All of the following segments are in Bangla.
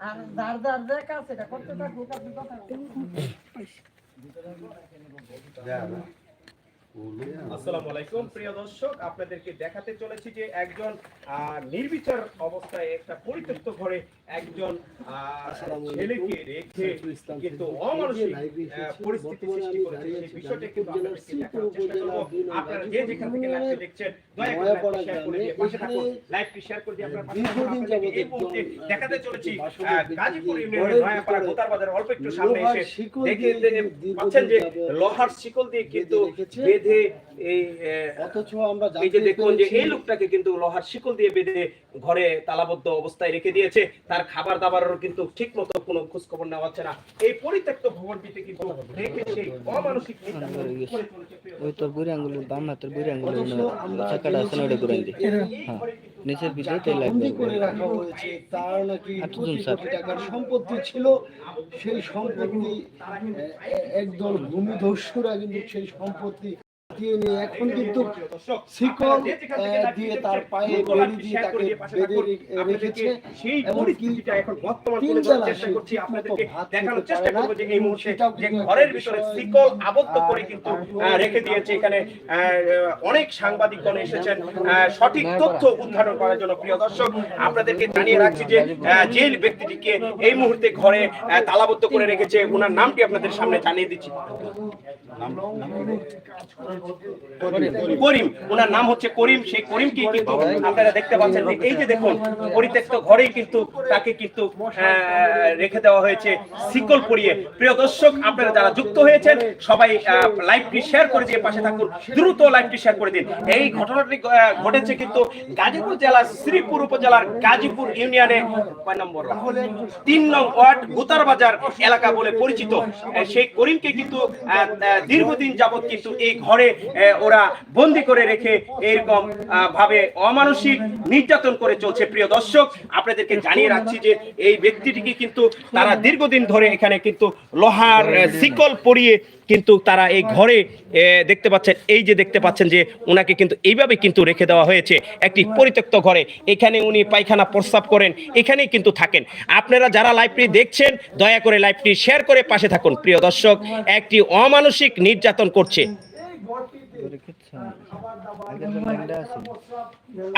আর যার যার যে কাজ সেটা করতে থাকুক আপনি কথা বলুন। আসসালামু আলাইকুম। প্রিয় দর্শক আপনাদেরকে দেখাতে চলেছি যে একজন নির্বিচার অবস্থায় একটা পরিত্যক্ত ঘরে একজন আহ, ছেলেকে রেখে কিন্তু অমানসিক পরিস্থিতি সৃষ্টি করেছে। সেই বিষয়টা কিন্তু আপনারা যে যেখান থেকে দেখছেন দেখাতে চলেছি গাজীপুর ইউনিয়নের নয়াপাড়া অল্প একটু সামনে এসে দেখে যে লোহার শিকল দিয়ে কিন্তু বেঁধে এই অথচ আমরা এই যে দেখুন যে এই লোকটাকে কিন্তু লোহার শিকল দিয়ে বেঁধে ঘরে তালাবদ্ধ অবস্থায় রেখে দিয়েছে। তার খাবার দাবারেরও কিন্তু ঠিক মতো কোনো খোঁজ খবর নেওয়া হচ্ছে না। এই পরিত্যক্ত ভবনটিতে কিন্তু রেখে সেই অমানসিক নির্যাতন করে চলেছে। প্রিয় ওই তোর বুড়ি আঙ্গুলের বাম হাতের বুড়ি আঙ্গুলের আছে না ওটা দিই হ্যাঁ নিচের তেল লাগবে। করে রাখা হয়েছে। তার নাকি কোটি টাকার সম্পত্তি ছিল। সেই সম্পত্তি একদল ভূমিধস্যুরা কিন্তু সেই সম্পত্তি দিয়ে নিয়ে এখন কিন্তু শিকল দিয়ে তার পায়ে বেড়ি দিয়ে তাকে বেঁধে রেখেছে সেই এমনকি পরিস্থিতিটা এখন বর্তমান তিন তুলে চেষ্টা সে করছি আপনাদেরকে ভাত দেখানোর চেষ্টা করব যে এই মুহূর্তে যে ঘরের ভিতরে শিকল আবদ্ধ করে কিন্তু রেখে দিয়েছে এখানে আহ, অনেক সাংবাদিকগণ এসেছেন আহ, সঠিক তথ্য উদ্ধারণ করার জন্য। প্রিয় দর্শক আপনাদেরকে জানিয়ে রাখছি যে আহ, যে ব্যক্তিটিকে এই মুহূর্তে ঘরে আহ, তালাবদ্ধ করে রেখেছে। ওনার নামটি আপনাদের সামনে জানিয়ে দিচ্ছি। করিম ওনার নাম হচ্ছে করিম, সেই করিমকে কিন্তু আপনারা দেখতে পাচ্ছেন এই যে দেখুন, পরিত্যক্ত ঘরেই কিন্তু তাকে কিন্তু রেখে দেওয়া হয়েছে শিকল পরিয়ে। প্রিয় দর্শক, আপনারা যারা যুক্ত হয়েছেন, সবাই লাইভটি শেয়ার করে দিয়ে পাশে থাকুন, দ্রুত লাইভটি শেয়ার করে দিন। এই ঘটনাটি ঘটেছে কিন্তু গাজীপুর জেলার, শ্রীপুর উপজেলার গাজীপুর ইউনিয়নে কয় নম্বর তিন নং ওয়ার্ড গুতার বাজার এলাকা বলে পরিচিত। সেই করিমকে কিন্তু দীর্ঘদিন যাবত কিন্তু এই ঘরে ওরা বন্দি করে রেখে এরকম ভাবে অমানসিক নির্যাতন করে চলছে। প্রিয় দর্শক, আপনাদেরকে জানিয়ে রাখছি যে এই ব্যক্তিটিকে কিন্তু তারা দীর্ঘদিন ধরে এখানে কিন্তু লোহার শিকল পরিয়ে কিন্তু তারা এই ঘরে দেখতে পাচ্ছেন, এই যে দেখতে পাচ্ছেন যে ওনাকে কিন্তু এইভাবে কিন্তু রেখে দেওয়া হয়েছে একটি পরিত্যক্ত ঘরে। এখানে উনি পায়খানা প্রস্রাব করেন, এখানেই কিন্তু থাকেন। আপনারা যারা লাইভটি দেখছেন, দয়া করে লাইভটি শেয়ার করে পাশে থাকুন। প্রিয় দর্শক, একটি অমানসিক নির্যাতন করছে।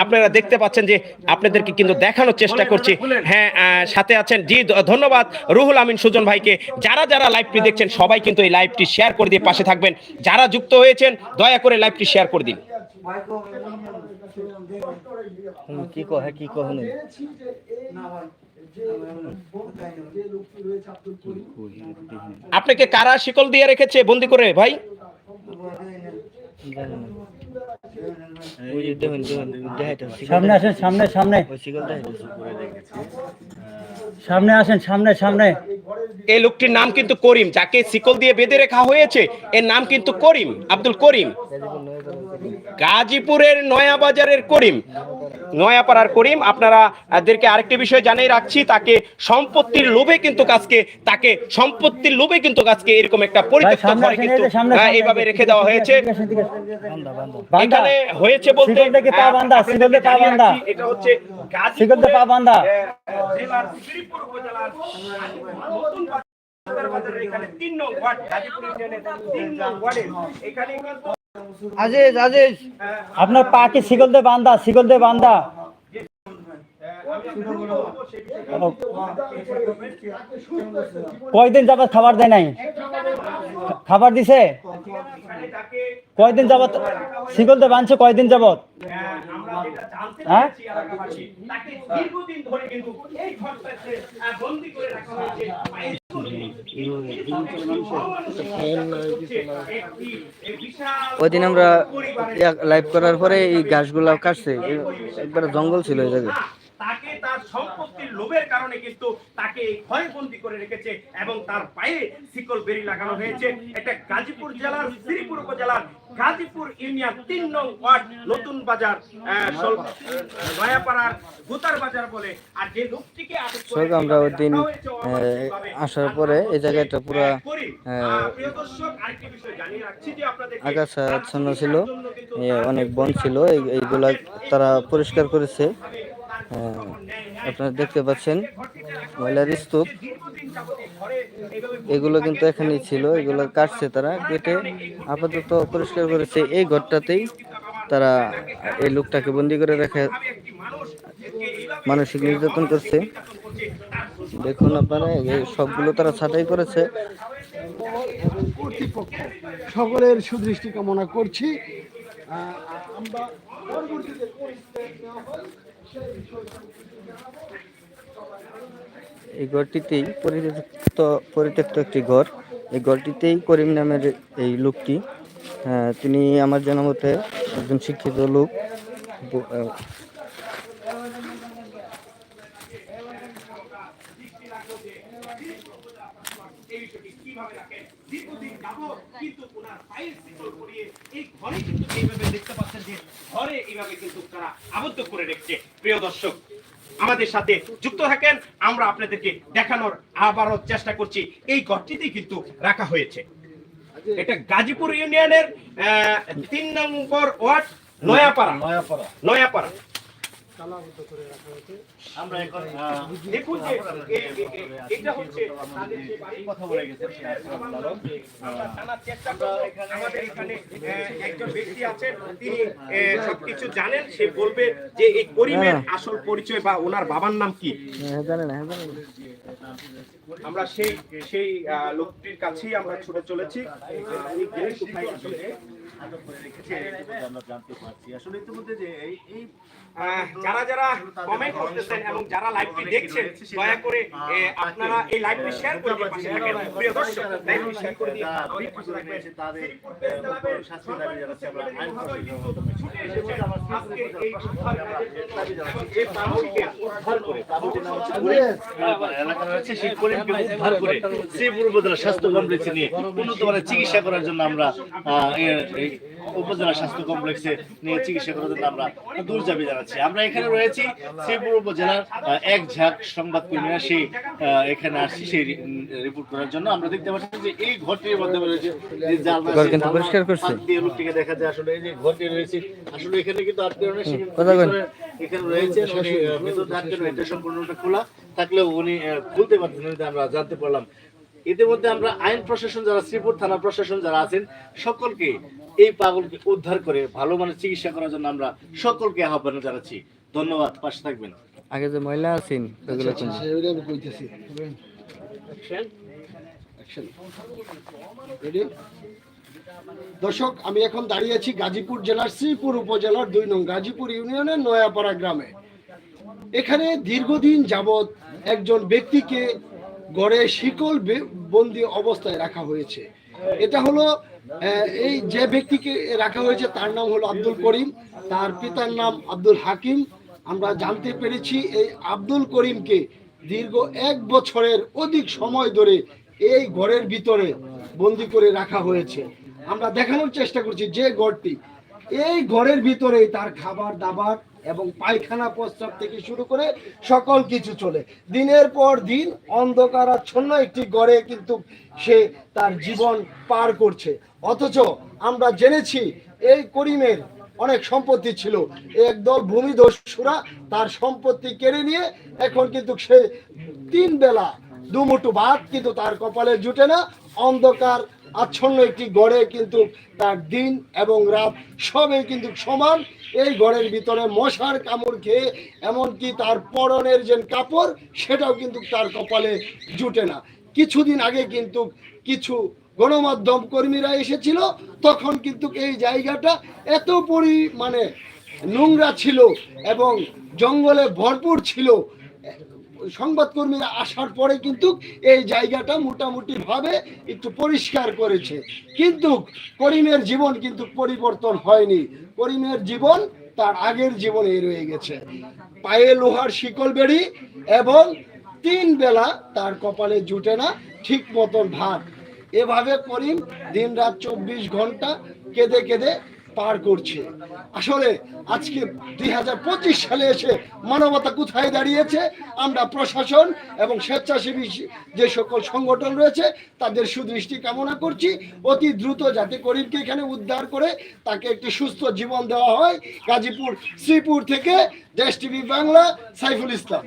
আপনারা দেখতে পাচ্ছেন যে আপনাদেরকে কিন্তু দেখানোর চেষ্টা করছি। হ্যাঁ সাথে আছেন জি ধন্যবাদ। রুহুল আমিন সুজন ভাইকে যারা যারা লাইভটি দেখছেন সবাই কিন্তু এই লাইভটি শেয়ার করে দিয়ে পাশে থাকবেন। যারা যুক্ত হয়েছেন দয়া করে লাইভটি শেয়ার করে দিন। কি কহে কি কহ নেই পেরেছি যে এই যে যে লোকটি রয়েছে আব্দুল করিম আপনাকে কারা শিকল দিয়ে রেখেছে বন্দি করে ভাই? সামনে আসেন, সামনে সামনে। সামনে আসেন, সামনে সামনে। এই লোকটির নাম কিন্তু করিম, যাকে শিকল দিয়ে বেঁধে রাখা হয়েছে, এর নাম কিন্তু করিম, আব্দুল করিম। গাজীপুরের নয়াবাজারের করিম। নয়াপাড়ার করিম আপনারা এদেরকে আরেকটি বিষয় জানিয়ে রাখছি তাকে সম্পত্তির লোভে কিন্তু কাজকে তাকে সম্পত্তির লোভে কিন্তু কাজকে এরকম একটা পরিত্যক্ত ঘরে কিন্তু এই যে সামনে, আহ, সামনে। এইভাবে রেখে দেওয়া হয়েছে। এখানে হয়েছে বলতে এটা হচ্ছে জেলার শ্রীপুর উপজেলার বাজারের এখানে তিন নং ওয়ার্ড গাজীপুর ইউনিয়নের তিন নং ওয়ার্ডে। এখানে কিন্তু আজিজ আজিজ। আপনার পা কি শিকল দিয়ে বান্ধা শিকল দিয়ে বান্ধা? কয়দিন যাবত খাবার দেয় নাই? খাবার দিছে? কয়দিন যাবত শিকল দিয়ে বাঁধছে কয়দিন যাবত? আমরা হ্যাঁ? পেরেছি এলাকাবাসী, তাকে দীর্ঘদিন ধরে কিন্তু এই ঘরটাতে, আহ, বন্দী করে রাখা হয়েছে। পায়ের একটি এই বিশাল ওই দিন আমরা লাইভ করার পরে এই গাছগুলা কাটছে একবার জঙ্গল ছিল এই জায়গায় তাকে তার সম্পত্তির লোভের কারণে কিন্তু তাকে এই ঘরে বন্দি করে রেখেছে এবং তার পায়ে শিকল বেরি লাগানো হয়েছে। এটা গাজীপুর জেলার শ্রীপুর উপজেলার গাজীপুর ইউনিয়ন তিন নং ওয়ার্ড নতুন বাজার নয়াপাড়ার গুতার বাজার বলে। আর যে লোকটিকে আটক আমরা ওই দিন, আসার পরে এই জায়গাটা পুরা, আগাছা আচ্ছন্ন ছিল অনেক বন ছিল এই- এইগুলা তারা পরিষ্কার করেছে। আপনারা দেখতে পাচ্ছেন ময়লার স্তূপ। এগুলো কিন্তু এখানেই ছিল, এগুলো কাটছে তারা, কেটে আপাতত পরিষ্কার করেছে। এই ঘরটাতেই তারা এই লোকটাকে বন্দি করে রেখে মানসিক নির্যাতন করছে। দেখুন আপনারা, এই সবগুলো তারা ছাঁটাই করেছে। কর্তৃপক্ষ সকলের সুদৃষ্টি কামনা করছি। আমরা পরবর্তীতে এই ঘরটিতেই পরিত্যক্ত পরিত্যক্ত একটি ঘর। এই ঘরটিতেই করিম নামের এই লোকটি তিনি আমার জানা মতে একজন শিক্ষিত লোক ব- আহ, এই বিষয়টি কীভাবে রাখেন দীর্ঘদিন যাবৎ কিন্তু ওনার পায়ের শিকল পরিয়ে ঘরে কিন্তু এইভাবে দেখতে পাচ্ছেন যে ঘরে এইভাবে কিন্তু তারা আবদ্ধ করে রেখেছে। প্রিয় দর্শক আমাদের সাথে যুক্ত থাকেন আমরা আপনাদেরকে দেখানোর আবারও চেষ্টা করছি। এই ঘরটিতে কিন্তু রাখা হয়েছে। এটা গাজীপুর ইউনিয়নের আহ, তিন নম্বর ওয়ার্ড নয়াপাড়া। নয়াপাড়া। নয়াপাড়া। আমরা এখন দেখুন যে এটা হচ্ছে তাদের যে বাড়ি। কথা বলে গেছে সে আসলে লালন। আমরা জানার চেষ্টা করব। আমাদের এখানে একজন ব্যক্তি আছেন তিনি সবকিছু জানেন সে বলবে যে এই করিমের আসল পরিচয় বা ওনার বাবার নাম কি হ্যাঁ, হ্যাঁ। আমরা সেই সেই লোকটির কাছেই আমরা ছুটে চলেছি আসলে? করে জানতে পারছি আসলে ইতিমধ্যে যে এই যারা যারা কমেন্ট করতেছেন এবং যারা লাইভটি দেখছেন দয়া করে আপনারা এই লাইভটি শেয়ার করে দিয়ে পাশে থাকেন প্রিয় দর্শক লাইভটি শেয়ার করে দিয়ে পাশে থাকবেন তাদের শাস্তি দাবি জানাচ্ছি আমরা আইন ছুটে এসেছেন আজকে এই উদ্ধার জন্য এবং এই উদ্ধার করে বাবুটির নাম হচ্ছে রয়েছে সেই করিমকে উদ্ধার করে শ্রীপুর উপজেলা স্বাস্থ্য কমপ্লেক্সে নিয়ে উন্নত মানের চিকিৎসা করার জন্য আমরা উপজেলা স্বাস্থ্য কমপ্লেক্সে নিয়ে চিকিৎসা করার জন্য আমরা দূর যাবি জানাচ্ছি। আমরা এখানে রয়েছি শ্রীপুর উপজেলার এক ঝাঁক সংবাদ কর্মীরা সেই এখানে আসছি সেই রিপোর্ট করার জন্য। আমরা দেখতে পাচ্ছি যে এই ঘরটির মধ্যে রয়েছে যে জানলা ঘর সেই কিন্তু জানলা পরিষ্কার করছে। লোকটিকে দেখা যায় আসলে এই যে ঘরটি রয়েছে আসলে এখানে কিন্তু আটকে রয়েছে এখানে রয়েছে উনি আটকে এটা সম্পূর্ণটা খোলা। থাকলেও উনি আহ, খুলতে পারতেন আমরা জানতে পারলাম। ইতিমধ্যে আমরা আইন প্রশাসন যারা শ্রীপুর থানা প্রশাসন যারা আছেন সকলকে এই পাগলকে উদ্ধার করে ভালো মানের চিকিৎসা করার জন্য আমরা সকলকে আহ্বান জানাচ্ছি। ধন্যবাদ পাশে থাকবেন। আগে যে মহিলা আছেন ওগুলো আচ্ছা, কইতেছি। দর্শক আমি এখন দাঁড়িয়ে আছি গাজীপুর জেলার শ্রীপুর উপজেলার দুই নং গাজীপুর ইউনিয়নের নয়াপাড়া গ্রামে। এখানে দীর্ঘদিন যাবৎ একজন ব্যক্তিকে গড়ে শিকল বন্দি অবস্থায় রাখা হয়েছে। এটা হলো এই যে ব্যক্তিকে রাখা হয়েছে, তার নাম হলো আব্দুল করিম। তার পিতার নাম আব্দুল হাকিম। আমরা জানতে পেরেছি এই আব্দুল করিমকে দীর্ঘ এক বছরের অধিক সময় ধরে এই ঘরের ভিতরে বন্দি করে রাখা হয়েছে। আমরা দেখানোর চেষ্টা করছি যে ঘরটি। এই ঘরের ভিতরেই তার খাবার দাবার এবং পায়খানা প্রস্রাব থেকে শুরু করে সকল কিছু চলে। দিনের পর দিন অন্ধকারাচ্ছন্ন একটি গড়ে কিন্তু সে তার জীবন পার করছে। অথচ আমরা জেনেছি এই করিমের অনেক সম্পত্তি ছিল। একদল ভূমিদস্যুরা তার সম্পত্তি কেড়ে নিয়ে এখন কিন্তু সে তিন বেলা দুমুঠু ভাত কিন্তু তার কপালে জুটে না। অন্ধকার আচ্ছন্ন একটি গড়ে কিন্তু তার দিন এবং রাত সবই কিন্তু সমান। এই ঘরের ভিতরে মশার কামড় খেয়ে, এমনকি তার পরনের যে কাপড়, সেটাও কিন্তু তার কপালে জুটে না। কিছুদিন আগে কিন্তু কিছু গণমাধ্যম কর্মীরা এসেছিল, তখন কিন্তু এই জায়গাটা এত পরিমাণে নোংরা ছিল এবং জঙ্গলে ভরপুর ছিল সংবাদকর্মীরা আসার পরে কিন্তু এই জায়গাটা মোটামুটি ভাবে একটু পরিষ্কার করেছে। কিন্তু করিমের জীবন কিন্তু পরিবর্তন হয়নি। করিমের জীবন তার আগের জীবনে রয়ে গেছে। পায়ে লোহার শিকল বেড়ি এবং তিন বেলা তার কপালে জুটে না ঠিক মতন ভাত। এভাবে করিম দিন রাত চব্বিশ ঘণ্টা কেঁদে কেঁদে পার করছে। আসলে আজকে দুই হাজার পঁচিশ সালে এসে মানবতা কোথায় দাঁড়িয়েছে, আমরা প্রশাসন এবং স্বেচ্ছাসেবী যে সকল সংগঠন রয়েছে, তাদের সুদৃষ্টি কামনা করছি। অতি দ্রুত যাতে করিমকে এখানে উদ্ধার করে তাকে একটি সুস্থ জীবন দেওয়া হয়। গাজীপুর, শ্রীপুর থেকে দেশ টিভি বাংলা, সাইফুল ইসলাম।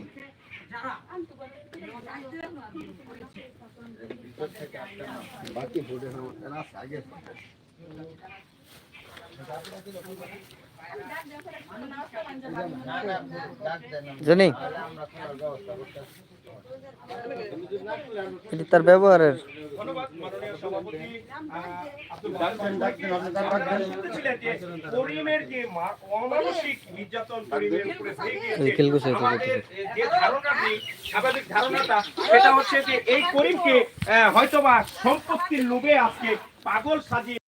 জানি? এটি তার ব্যবহারের। স্বাভাবিক ধারণাটা সেটা হচ্ছে যে এই করিমকে আহ, হয়তোবা সম্পত্তির লোভে আজকে পাগল সাজিয়ে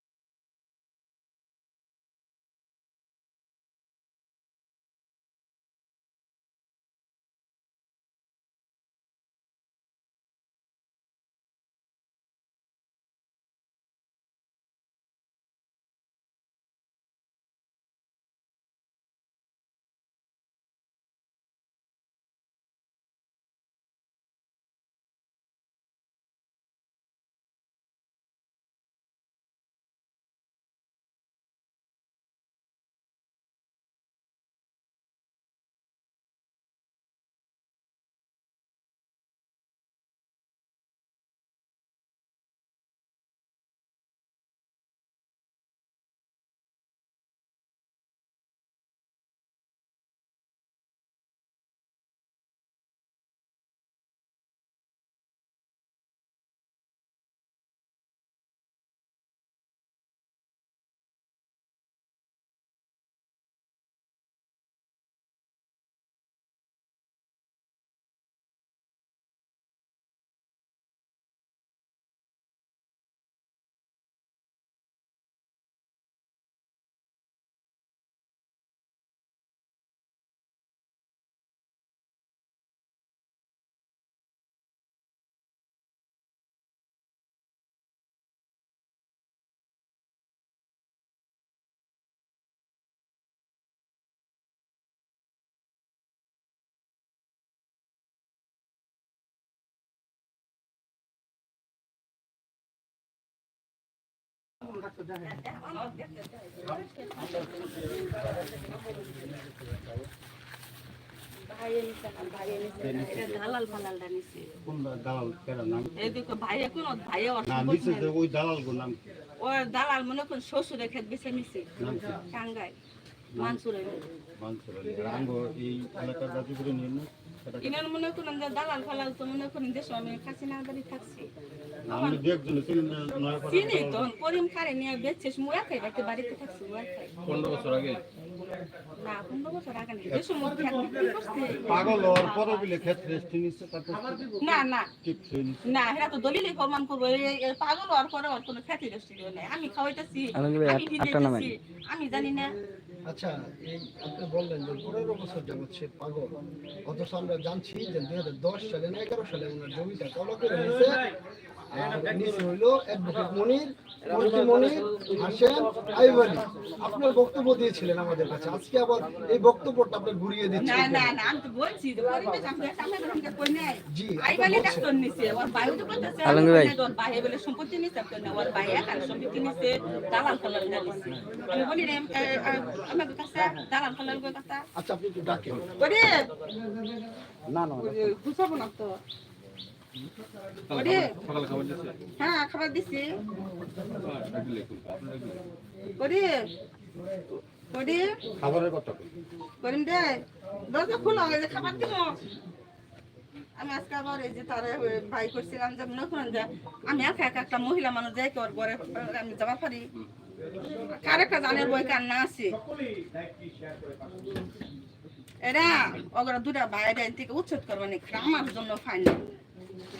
দালাল মনে করেন শ্বশুরে খেত বেছে নিছে। নাম কি? টাঙ্গাই মানসুরে মানসুর আলী। আর আঙ্গ এই এলাকার গাজীপুরে নিয়ে না সেটা কি? ইনার মনে করেন যে দালাল ফালাল তো মনে করেন দেশ আমি কাছে না থাকছি। চিনি না, তখন করিম নিয়ে বাড়িতে বাড়িতে থাকছি পনেরো বছর আগে? না পনেরো বছর আগে নেই। দেশ মু খেত বিক্রি করছি? পাগল হওয়ার পরে বলে ক্ষেত রেস্টি নিচ্ছে তারপর না না। ঠিক হয়ে নিচ্ছে না এরা তো দলিলে প্রমাণ করব। পাগল হওয়ার পরে ওর কোনো খ্যাতি নেই। আমি খাওয়াইতেছি আমি জানি না। আচ্ছা এই আপনি বললেন যে পনেরো বছর যাবৎ সে পাগল। অথচ আমরা জানছি যে দুই হাজার দশ সালে না এগারো সালে ওনার জমিটা কল হয়েছে। নিচে মনির। মন্ত্রী মনির হাসেন আইবারি আপনার বক্তব্য দিয়েছিলেন আমাদের কাছে। আজকে আবার এই বক্তব্যটা আপনি ঘুরিয়ে না দিচ্ছেন না না আমি তো বলছি যে পরিবেশ আমাদের সামনে ধরুন কই নাই জি, আইবালি ডাক্তার নিছে ওর ভাই তো বলতেছে আলমগীর ভাই। ওর ভাই বলে সম্পত্তি নিছে তো না ওর ভাই একার সম্পত্তি নিছে দালাল ফালাল নিছে। আমি বলি রে এ, এ, আমার কাছে দালাল ফালাল কথা? আচ্ছা আপনি একটু ডাকেন। ওরে না না বুঝাবো না তো। ওরে হ্যাঁ খাবার দিছি। খাবারের কথা করিম দে দরজা খোলা হয়ে যে খাবার দিব। আমি আজকে আবার এই যে তার ভাই করছিলাম যে মনে করেন যে আমি একা একা একটা মহিলা মানুষ যাই ওর ঘরে আমি যাবার পারি? কার একটা জানের বই কার না আছে? এরা ওগুলো দুটা বাইরে এন থেকে উচ্ছেদ করবে না আমার জন্য ফাইন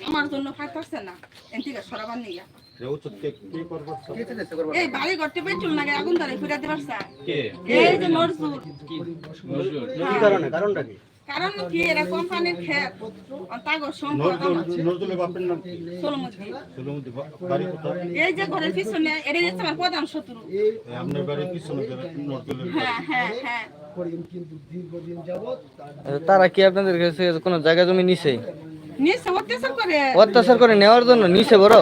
আমার জন্য পারছে না। এন থেকে সরাবার নিয়ে। এই বাড়ি ঘরটি পেটুল নাকি? আগুন ধরে ফিরে দিবার এই যে নজরুল কি? কারণে? কারণটা কি? কারণ কি? এরা কোম্পানির ক্ষেত তাগো সম্পদ নজরুলের বাপের নাম কি? সোলমতি। বাড়ি কোথায়? এই যে ঘরের পিছনে এরা হচ্ছে আমার প্রধান শত্রু। আপনার বাড়ির পিছনে নজরুলের হ্যাঁ হ্যাঁ হ্যাঁ। তার তারা কি আপনাদের কাছে কোনো জায়গা জমি নিছে? অত্যাচার করে। নেওয়ার জন্য নিছে বড়?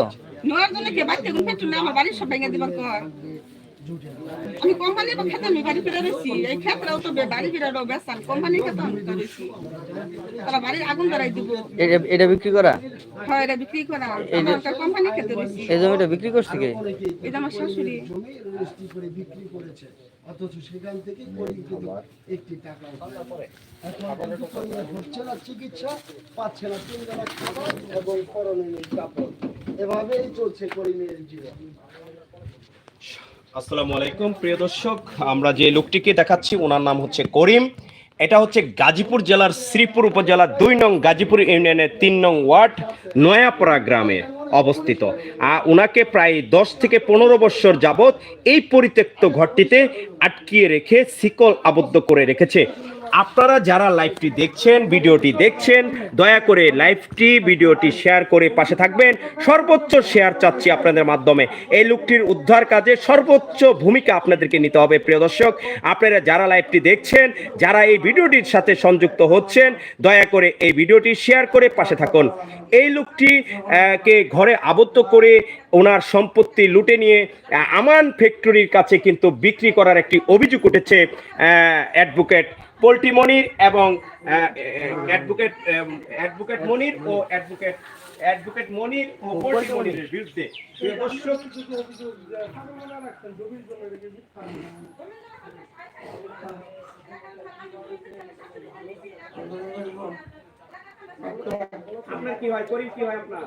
নেওয়ার জন্য কে? বাড়িতে কোন পেটুল না আমার বাড়ির সব ভেঙে দিবার কর। আমি কোম্পানির খেতে আমি বাড়ি ফিরে রয়েছি এই ক্ষেত্রেও তো বে- বাড়ি ফিরে বেসান কোম্পানির খেতে আমি রয়েছি তারা বাড়ির আগুন ধরাই দিব। এটা- এটা বিক্রি করা? হয় এটা বিক্রি করা। আমার একটা কোম্পানি খেতে রয়েছি এই জমিটা বিক্রি করছে কে? এটা আমার শাশুড়ি। বিক্রি করেছে অথচ সেখান থেকে কিন্তু একটি টাকা এখন হচ্ছে না চিকিৎসা পাচ্ছে না তিন বেলা খাবার এবং করণীয় কাপড় এভাবেই চলছে করিমের জীবন। আসসালামু আলাইকুম প্রিয় দর্শক আমরা যে লোকটিকে দেখাচ্ছি ওনার নাম হচ্ছে করিম। এটা হচ্ছে গাজীপুর জেলার শ্রীপুর উপজেলার দুই নং গাজীপুর ইউনিয়নের তিন নং ওয়ার্ড নয়াপাড়া গ্রামে অবস্থিত। ওনাকে প্রায় দশ থেকে পনেরো বৎসর যাবৎ এই পরিত্যক্ত ঘরটিতে আটকিয়ে রেখে শিকল আবদ্ধ করে রেখেছে। আপনারা যারা লাইভটি দেখছেন, ভিডিওটি দেখছেন, দয়া করে লাইভটি, ভিডিওটি শেয়ার করে পাশে থাকবেন। সর্বোচ্চ শেয়ার চাচ্ছি আপনাদের মাধ্যমে। এই লোকটির উদ্ধার কাজে সর্বোচ্চ ভূমিকা আপনাদেরকে নিতে হবে, প্রিয় দর্শক। আপনারা যারা লাইভটি দেখছেন, যারা এই ভিডিওটির সাথে সংযুক্ত হচ্ছেন, দয়া করে এই ভিডিওটি শেয়ার করে পাশে থাকুন। এই লোকটি কে ঘরে আবদ্ধ করে ওনার সম্পত্তি লুটে নিয়ে আমান ফ্যাক্টরির কাছে কিন্তু বিক্রি করার একটি অভিযোগ উঠেছে অ্যাডভোকেট পোল্ট্রি মনির এবং অ্যাডভোকেট অ্যাডভোকেট মনির ও অ্যাডভোকেট অ্যাডভোকেট মনির ও পোল্ট্রি মনিরের বিরুদ্ধে। আপনার কি হয়? করিম কি হয় আপনার?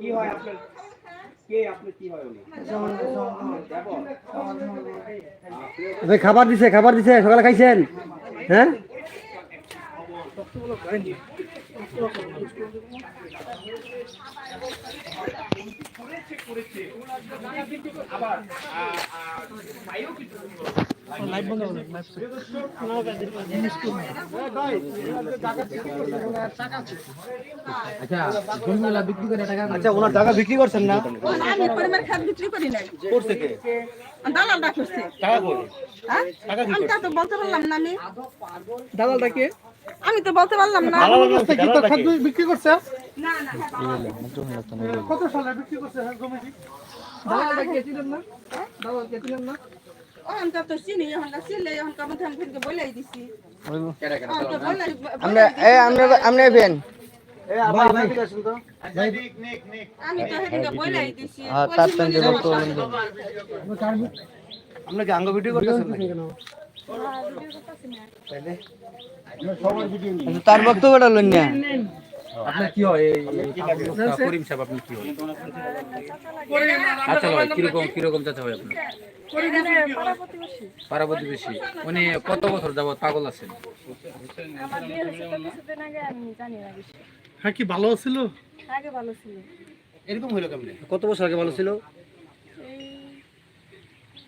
কি হয় আপনার? কে আপনার কি হয় উনি? খাবার দিছে খাবার দিছে, সকালে খাইছেন? হ্যাঁ? আবার আচ্ছা ওনার টাকা বিক্রি করছেন না? আমি পরিমাণ খাদ বিক্রি করি নাই। করছে কে? দালালটা করছে। টাকা কই? হ্যাঁ? আমি তা বলতে পারলাম না আমি। দালালটা কে? আমি তো বলতে পারলাম না। কি তোর খাদ্য বিক্রি করছে? না না কত সালে বিক্রি করছে হ্যাঁ জমিটি দালালটা কে ছিলেন না? দালাল কে ছিলেন না? আমরা এ আমরা আমরা ভেন আমি তো সেদিনকে বলেই দিছি। হ্যাঁ তার সঙ্গে বলতে বলেন কি আঙ্গ ভিডিও করতেছেন আচ্ছা, তার বক্তব্যটা লইন না। আপনার কি হয়? এই করিম সাহেব আপনি কি হয়? আচ্ছা ভাই কীরকম কীরকম চাচা হয় আপনার? পাড়া প্রতিবেশী। উনি কত বছর যাবত পাগল আছেন? হ্যাঁ কি ভালো ছিল আগে ভালো ছিল। এরকম হইল কেমনে? কত বছর আগে ভালো ছিল?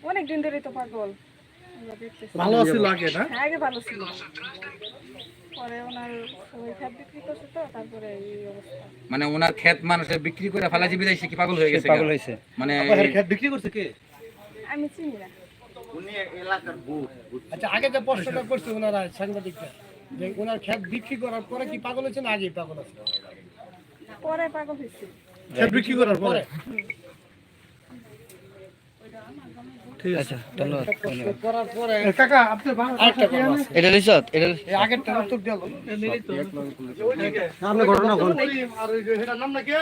অনেক দিন ধরেই তো পাগল। ভালো ছিল আগে না? আগে ভালো ছিল। পরে ওনার সবাই খাদ বিক্রি করছে তো তারপরে এই অবস্থা। মানে ওনার ক্ষেত মানুষের বিক্রি করে ফালাজি বিদায় কি পাগল হয়ে গেছে পাগল হয়েছে। মানে বিক্রি করছে কে? আমি চিনি না। আচ্ছা আগে যে প্রশ্নটা করছে ওনারা সাংবাদিকরা যে ওনার খেত বিক্রি করার পরে কি পাগল হয়েছে না আগে পাগল আছে? পরে পাগল হয়েছে। খেত বিক্রি করার পরে? আচ্ছা ধন্যবাদ। কাকা আপনি। এটা এটা আগেরটা উত্তর আপনি ঘটনা আর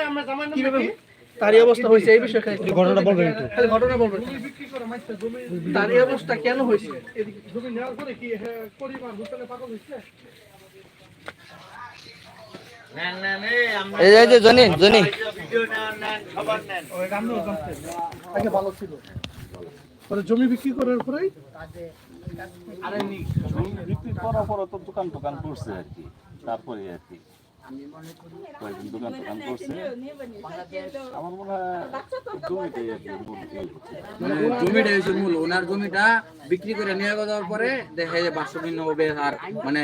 আমরা জামাই নাম তার অবস্থা হয়েছে এই বিষয়ে একটু ঘটনাটা বলবেন একটু। খালি ঘটনা বলবেন। বিক্রি করে মাইছে জমি তার অবস্থা কেন হয়েছে? জমি নেওয়ার পরে কি হ্যাঁ, পরিবার হোটেলে পাগল হয়েছে? এই যে- এই যে জনি জনি। আগে ভালো ছিল। পরে জমি বিক্রি করার পরেই? বিক্রি করার পর তো দোকান টোকান করছে আর কি। তারপরে আর কি। কয়েকদিন দোকান টোকান করছে। আমার মনে হয় জমিটাই আর কি মূল জমিটা ওনার জমিটা বিক্রি করে নিয়ে যাওয়ার পরে দেখা যায় বাষ্পীয় হবে আর মানে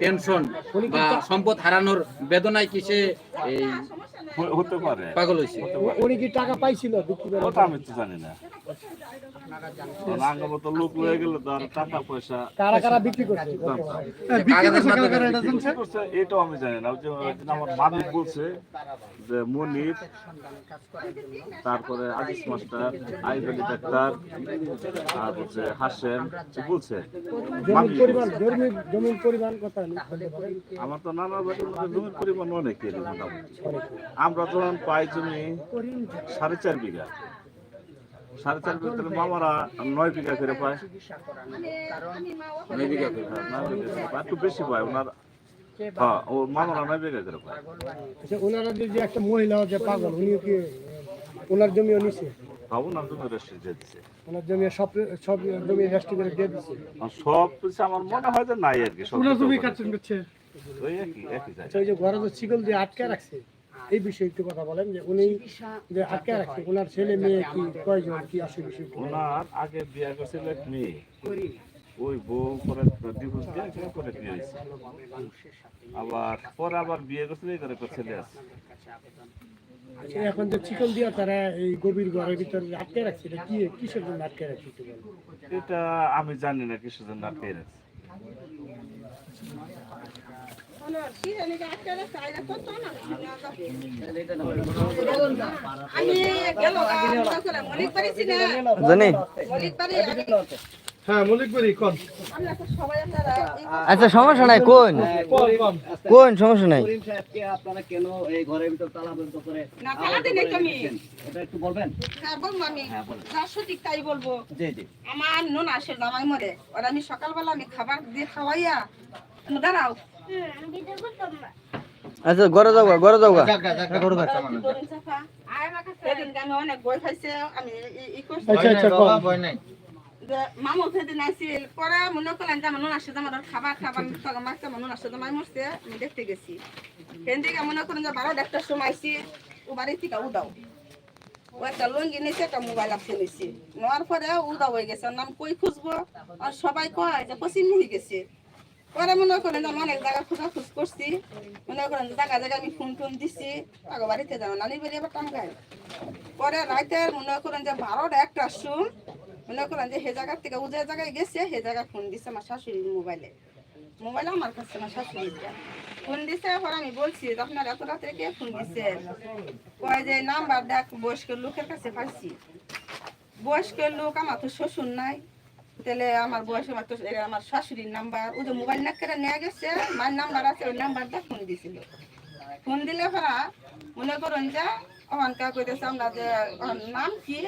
টেনশন বা সম্পদ হারানোর বেদনায় কি সে এই হতে পারে। পাগল হয়েছে। উনি কি টাকা পাইছিল বিক্রি করে ওটা আমি তো জানি না। মতো লোক গেলে তো আর টাকা পয়সা কারা কারা বিক্রি করছে? এটাও আমি জানি না। যে আমার মালিক বলছে যে মনির তারপরে আজিজ মাস্টার আইবেলি ডাক্তার আর হচ্ছে হাসেন বলছে আমার তো নানা বাড়ির জমির পরিমাণ অনেক মোটামুটি। আমরা যখন পাই জমি সাড়ে চার বিঘা। সাড়ে চার বিঘা তাহলে মামারা নয় বিঘা করে পায়। নয় বিঘা করে। হ্যাঁ, পায়। একটু বেশি পায় ওনার। হ্যাঁ ও মামারা নয় বিঘা করে পায়। আচ্ছা ওনারা যে একটা মহিলা যে পাগল উনি কি ওনার জমিও নিছে? হ্যাঁ ওনার জমি রেস্ট্রি দিয়ে ওনার জমি সব সব জমি রেস্টি করে দিয়ে দিছে? সব কিছু আমার মনে হয় যে নাই আর কি সব জমি কাটছেন করছে। ওই একই একই জায়গা আচ্ছা ওই যে ঘরে শিকল দিয়ে আটকে রাখছে। এই বিষয়ে একটু কথা বলেন যে উনি যে আটকে রাখছে ওনার ছেলে মেয়ে কি কয়জন কি আসে বিষয় ওনার আগে বিয়ে করছিল এক মেয়ে। ওই বউ করে ডিভোর্স দিয়ে বিয়ে করে বিয়ে হয়েছে। আবার পরে আবার বিয়ে করছিল এই করে ছেলে আছে। আচ্ছা, এখন যে চিকল দিয়া তারা এই গভীর ঘরের ভিতরে আটকে রাখছে এটা কি কিসের জন্য আটকে রাখছে এটা আমি জানি না কিসের জন্য আটকে রাখছে। আচ্ছা সমস্যা নাই কোন? কোন সমস্যা নাই আপনারা কেন এই ঘরের ভিতর তালা বন্ধ করে না তালা দিনে তুমি এটা একটু বলবেন হ্যাঁ বলব আমি যা সঠিক তাই বলব জি জি আমার নুন আসে জামাই মরে। আর আমি সকালবেলা আমি খাবার দিয়ে খাওয়াইয়া দাঁড়াও। আচ্ছা ঘরে যাও ঘরে যাও করছি। আচ্ছা আচ্ছা মামু সেদিন আসছিল পরে মনে করলেন যে আমার আসে আমার খাবার খাবার তখন আসে জামাই মরছে আমি দেখতে গেছি। সেদিন থেকে মনে করেন যে বারো একটার সময় আইসি ও বাড়ি থেকে উদাও ও একটা লুঙ্গি নিয়েছে একটা মোবাইল আপসে নিয়েছে। নেওয়ার পরে উদাও হয়ে গেছে নাম কই খুঁজবো? আর সবাই কয় যে পশ্চিম হয়ে গেছে। পরে মনে করেন আমি অনেক জায়গা খোঁজাখুঁজ করছি। মনে করেন জায়গা জায়গা আমি ফোন টোন দিছি। আগে বাড়িতে যাব নানি বাড়ি আবার টাঙ্গাই পরে রাতে মনে করেন যে বারোটা একটা শুন মনে করেন যে হে জায়গার থেকে ও জায়গায় গেছে, হে জায়গায় ফোন দিছে আমার শাশুড়ির মোবাইলে মোবাইল আমার কাছে, আমার শাশুড়ির ফোন দিছে পরে আমি বলছি আপনার এত রাত্রে কে ফোন দিছে? কয় যে নাম্বার দেখ, বয়স্ক লোকের কাছে পাইছি। বয়স্ক লোক আমার তো শ্বশুর নাই। তাহলে আমার বয়স আমার তো আমার শাশুড়ির নাম্বার। ও যে মোবাইল না কেটে নিয়ে গেছে মার নাম্বার আছে, ওই নাম্বারটা ফোন দিছিল। ফোন দিলে ভাড়া মনে করুন যে ওখানকার কইতেছে আমরা যে নাম কি?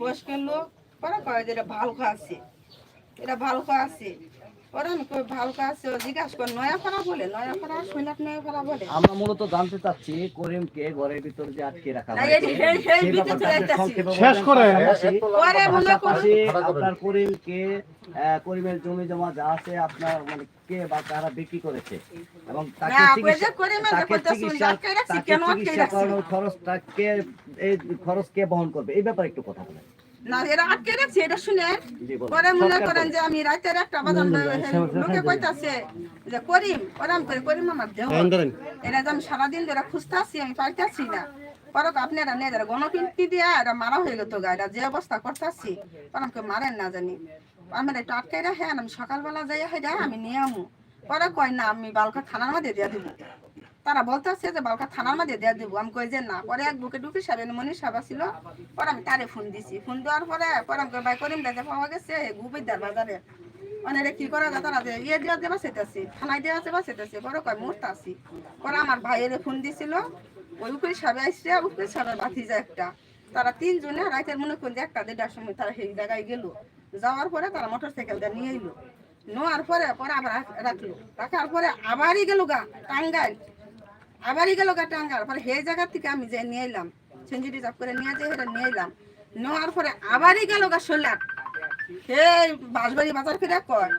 বয়স্ক লোক, পরে কয় যে, এটা ভালকা আছে। এটা ভালকা আছে। জিজ্ঞাসা নয়া ফেরা বলে নয়া ফেরা নয়া ফেরা বলে আমরা মূলত জানতে চাচ্ছি করিমকে ঘরের ভিতর যে আটকে রাখা শেষ করে। আপনার করিমকে করিমের জমি জমা যা আছে আপনার মানে কে বা কারা বিক্রি করেছে এবং তাকে চিকিৎসা? করানোর খরচটা কে এই খরচ কে বহন করবে এই ব্যাপারে একটু কথা বলেন না এরা আটকে রাখছে এটা শুনে পরে মনে করেন যে আমি রাতের একটা বাজার লোকে কইতাছে যে করিম ওরাম করে করিম আমার দেহ। আমি সারাদিন ধরে খুঁজতাছি আমি পাইতাছি না। আপনারা যারা গণপিন্তি দিয়া মারা হয়ে গা যে অবস্থা করতাছি মারেন না জানি। আমার একটু আটকে রাখে আমি সকালবেলা যাই হেঁটে আমি নিয়ে আমু পরে কয় না আমি বালকা থানার মধ্যে দিয়ে দিব। তারা বলতেছে যে, বালকা থানার মধ্যে দিয়ে দিব। আমি কই যে না, পরে এক বুকে ডুকি সাহেব মনি সাহেব ছিল। পরে আমি তারে ফোন দিছি। ফোন দেওয়ার পরে পরে আমি ভাই, করিম দাদা পাওয়া গেছে গুবিদার বাজারে। মানে কি করা যায়? তারা ইয়ে দেওয়া দেবা সেটাছি থানায় দেওয়া দেবা সেটাছি পরে কয় মরতাছি পরে আমার ভাইয়ের ফোন দিছিল। ওই উকিল সাহেব আসছে উকিল সাহেবের বাতিজা একটা। তারা তিনজনে রাতের মনে করেন যে, একটা দেড়টার সময় তারা সেই জায়গায় গেল। যাওয়ার পরে তারা মোটর সাইকেলটা নিয়ে এলো নেওয়ার পরে পরে আবার রাখ- রাখল। রাখার পরে আবারই গেল গা, টাঙ্গাইল। আবারই গেল গা টাঙ্গাইল পরে সেই জায়গা থেকে আমি যে নিয়ে এলাম সেঞ্চুরি চাপ করে নিয়ে যে এটা নিয়ে এলাম। নেওয়ার পরে আবারই গেল গা সোলার। হে বাঁশবাড়ি বাজার ফিরে কয়,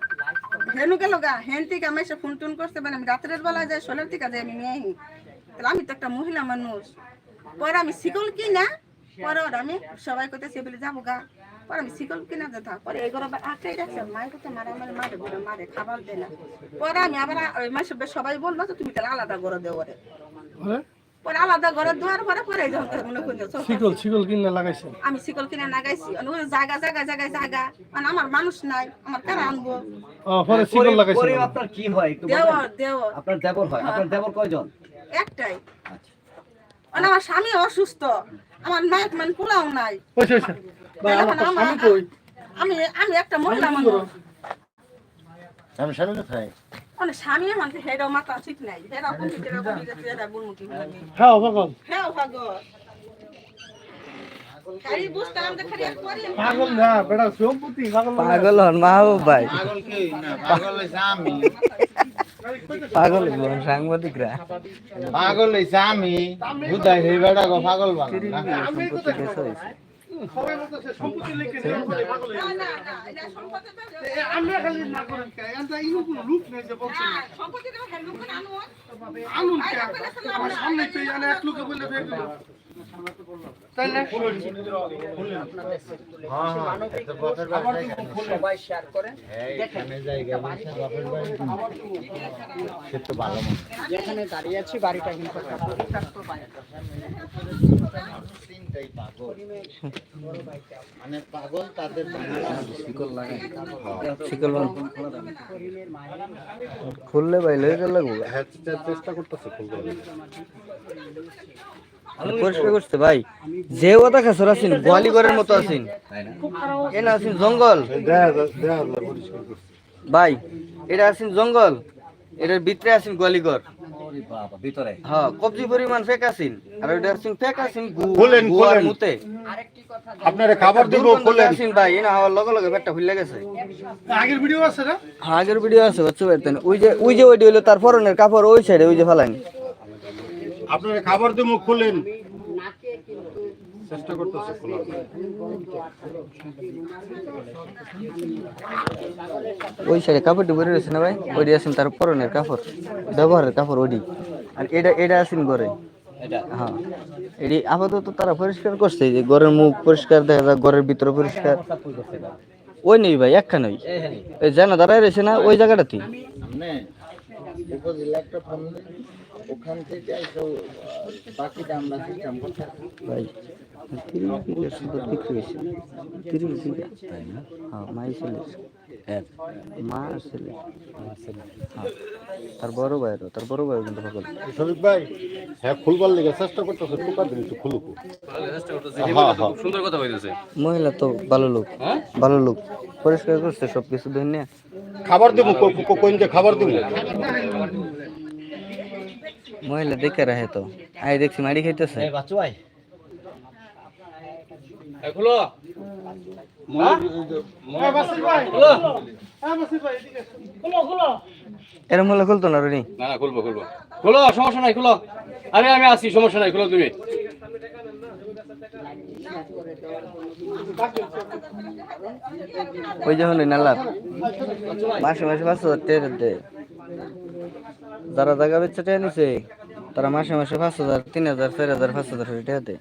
হেনু গেল গা, হেন থেকে আমি এসে ফোন টোন করতে পারি আমি রাত্রের বেলায় যাই, সোলের থেকে যাই, আমি নিয়ে আহি। তাহলে আমি তো একটা মহিলা মানুষ। পরে আমি শিকল কিনা, পরে ওরা আমি সবাই করতে সে বলে যাব গা। পরে আমি শিকল কিনা পরে রাখছে মায়ের কথা মারা মারে মারে বলে মারে খাবার দেয় না। পরে আমি আবার ওই মাসে সবাই বলল তো তুমি তাহলে আলাদা করে দেবো রে? পরে আলাদা ঘরে দেওয়ার পরে মনে শিকল শিকল কিনে লাগাইছেন আমি শিকল কিনে লাগাইছি জায়গা জায়গা জায়গায় জায়গা। মানে আমার মানুষ নাই আমার কারা আনব? ও পরে শিকল লাগাইছেন করিম আপনার কি হয় একটু বলবেন? দেওয়ার দেওয়ার। আপনার দেবর হয়? আপনার দেবর কয়জন? একটাই। মানে আমার স্বামী অসুস্থ আমার নায়ক মানে পোলাও নাই। কই? আমি আমি একটা মহিলা মানুষ। আমি স্বামী কোথায়? মানে স্বামী মানে হেরাও মাথা ঠিক নাই। হেরাও কোন হেরাও কোন হেরা বুলমুখী হ্যাঁ পাগল। হ্যাঁ ভাগর খালি বুঝতাম যে খালি এক করি পাগল না বেটা সম্পত্তি পাগল না। পাগল হন মাহবুব ভাই। পাগল সাংবাদিকরা। পাগল হইছে আমি। গো পাগল সবাই বলতেছে সম্পত্তি লিখে হয়ে আমরা খালি না করেন কে? এটা ইনো কোনো লুক নেই যে বলছেন সম্পত্তি দেবো হেলু কোন আনো আনুন। কে? আমার সামনে তো জানে এক লোকে বলে বের দিল তাই না হ্যাঁ, হ্যাঁ, এটা পাগল। মানে পাগল তাদের শিকল খুললে বাইলে হয়ে গেল চেষ্টা করতেছে পরিষ্কার করছে ভাই। যে ওটা খাসর আছেন গোয়ালি ঘরের মতো আছেন। এ না আছেন জঙ্গল। ভাই এটা আছেন জঙ্গল। এটার ভিতরে আছেন গোয়ালি ঘর। বাবা ভিতরে। হ্যাঁ কবজি পরিমাণ আর। মুতে। খাবার দিব ভাই লগে লগে পেটটা গেছে। আগের ভিডিও আছে না? হ্যাঁ, আগের ভিডিও আছে বাচ্চা বাইতেন ওই যে ওই যে হলো তার পরনের কাপড় ওই সাইডে ওই যে ফালাইন। আপনারা খাবার দিব খোলেন। চেষ্টা করতেছে ওই সাইডে কাপড়টি বেরিয়ে রয়েছে না ভাই? ওইটি আছেন তার পরনের কাপড় ব্যবহারের কাপড় ওইটি আর এটা এটা আছেন ঘরে? হ্যাঁ। এটি আপাতত তারা পরিষ্কার করছে যে ঘরের মুখ পরিষ্কার দেখা যায় ঘরের ভিতরে পরিষ্কার। ওই নেই ভাই একখান ওই। এই জানা দাঁড়ায় রয়েছে না ওই জায়গাটাতে সামনে উপজেলা একটা ফোন ওখান থেকে বাকিটা আমরা সিস্টেম করতে ভাই হ্যাঁ মা আর ছেলে তার বড় তার বড় হ্যাঁ খুলবার লেগে মহিলা তো ভালো লোক ভালো লোক পরিষ্কার করছে সব কিছু ধন্য খাবার দিব কোন যে খাবার দিব মহিলা দেখে রাখে তো। আই দেখছি, মাড়ি খাইতেছে? এরম হলে খুলতো না রে না না খুলবো খুলবো। খুলো সমস্যা নাই খুলো। আমি আমি আছি সমস্যা নাই খুলো তুমি। ওই যে হলো নালাপ মাসে মাসে পাঁচশো হাজার টাকা দেয় যারা জায়গা বেচে টাকা নিছে তারা মাসে মাসে পাঁচ হাজার তিন হাজার চার হাজার পাঁচ হাজার টাকা দেয়।